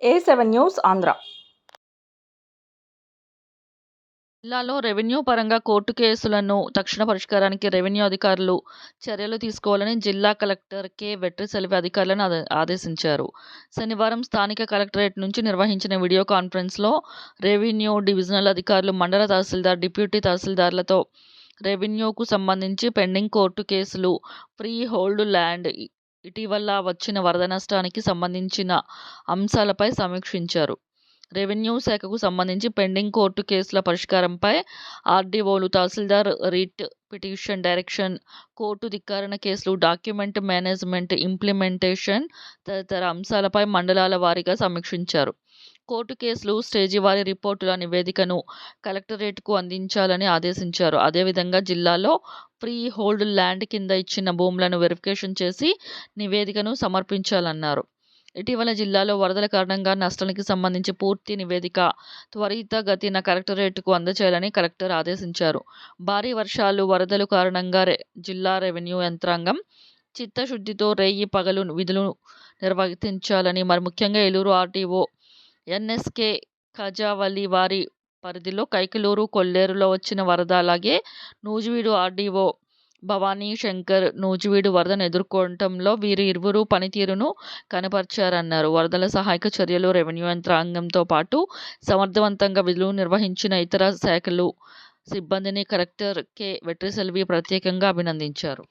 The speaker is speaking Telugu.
ఏ సెవెన్ న్యూస్ ఆంధ్ర. జిల్లాలో రెవెన్యూ పరంగా కోర్టు కేసులను తక్షణ పరిష్కారానికి రెవెన్యూ అధికారులు చర్యలు తీసుకోవాలని జిల్లా కలెక్టర్ కె. వెట్రిసెల్వి అధికారులను ఆదేశించారు. శనివారం స్థానిక కలెక్టరేట్ నుంచి నిర్వహించిన వీడియో కాన్ఫరెన్స్లో రెవెన్యూ డివిజనల్ అధికారులు మండల తహసీల్దార్ డిప్యూటీ తహసీల్దార్లతో రెవెన్యూకు సంబంధించి పెండింగ్ కోర్టు కేసులు ఫ్రీ హోల్డ్ ల్యాండ్ ఇటీవల వచ్చిన వరద నష్టానికి సంబంధించిన అంశాలపై సమీక్షించారు. రెవెన్యూ శాఖకు సంబంధించి పెండింగ్ కోర్టు కేసుల పరిష్కారంపై ఆర్డీఓలు tahsildar writ petition direction court ధిక్కరణ కేసులు డాక్యుమెంట్ మేనేజ్మెంట్ ఇంప్లిమెంటేషన్ తదితర అంశాలపై మండలాల వారీగా సమీక్షించారు. కోర్టు కేసులు స్టేజీ వారి రిపోర్టుల నివేదికను కలెక్టరేట్కు అందించాలని ఆదేశించారు. అదేవిధంగా జిల్లాలో ఫ్రీ హోల్డ్ ల్యాండ్ కింద ఇచ్చిన భూములను వెరిఫికేషన్ చేసి నివేదికను సమర్పించాలన్నారు. ఇటీవల జిల్లాలో వరదల కారణంగా నష్టానికి సంబంధించి పూర్తి నివేదిక త్వరితగతిన కలెక్టరేట్కు అందజేయాలని కలెక్టర్ ఆదేశించారు. భారీ వర్షాలు వరదలు కారణంగా జిల్లా రెవెన్యూ యంత్రాంగం చిత్తశుద్ధితో రేయి పగలు విధులు నిర్వర్తించాలని మరి ముఖ్యంగా ఏలూరు ఆర్టీఓ ఎన్ఎస్కే ఖజావలి వారి పరిధిలో కైకలూరు కొల్లేరులో వచ్చిన వరద అలాగే నూజివీడు ఆర్డీఓ భవానీ శంకర్ నూజివీడు వరదను ఎదుర్కోవటంలో వీరి ఇరువురు పనితీరును కనపరిచారన్నారు. వరదల సహాయక చర్యలు రెవెన్యూ యంత్రాంగంతో పాటు సమర్థవంతంగా విధులు నిర్వహించిన ఇతర శాఖలు సిబ్బందిని కలెక్టర్ కె. వెట్రిసెల్వి ప్రత్యేకంగా అభినందించారు.